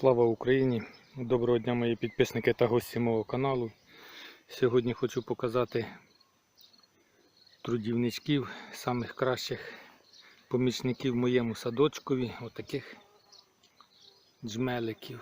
Слава Україні! Доброго дня мої підписники та гості мого каналу. Сьогодні хочу показати трудівничків, самих кращих помічників моєму садочкові, отаких джмеликів.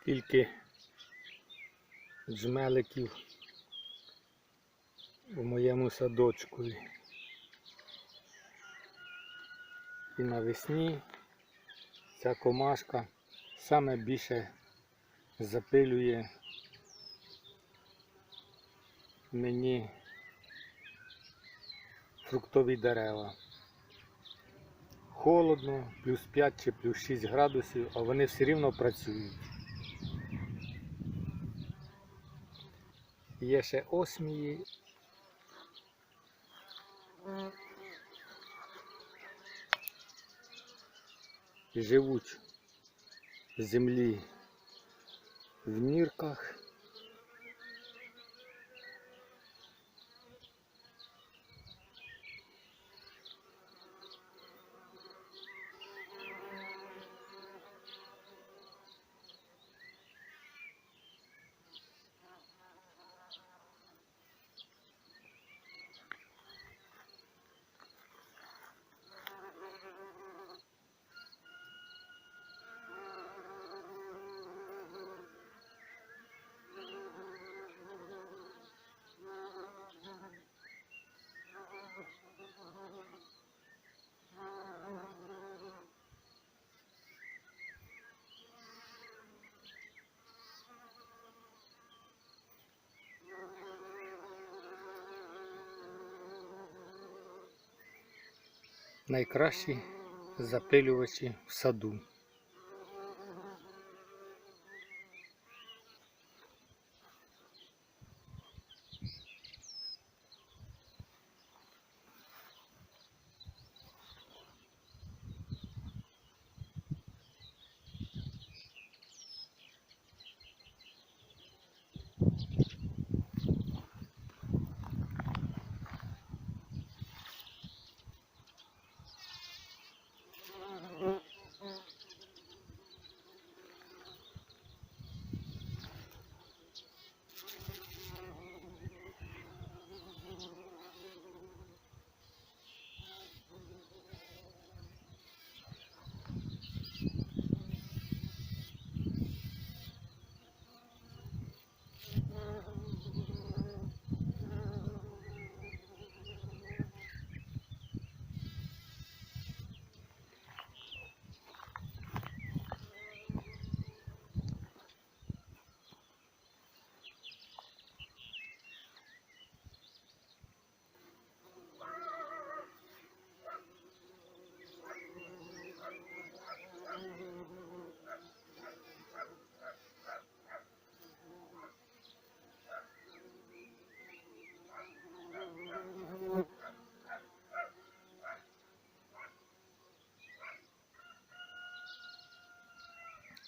Скільки джмеликів у моєму садочкові. І навесні ця комашка саме більше запилює мені фруктові дерева. Холодно, плюс 5 чи плюс 6 градусів, а вони все рівно працюють. Є ще осмії. Живуть в землі в нірках. Найкращі запилювачі в саду.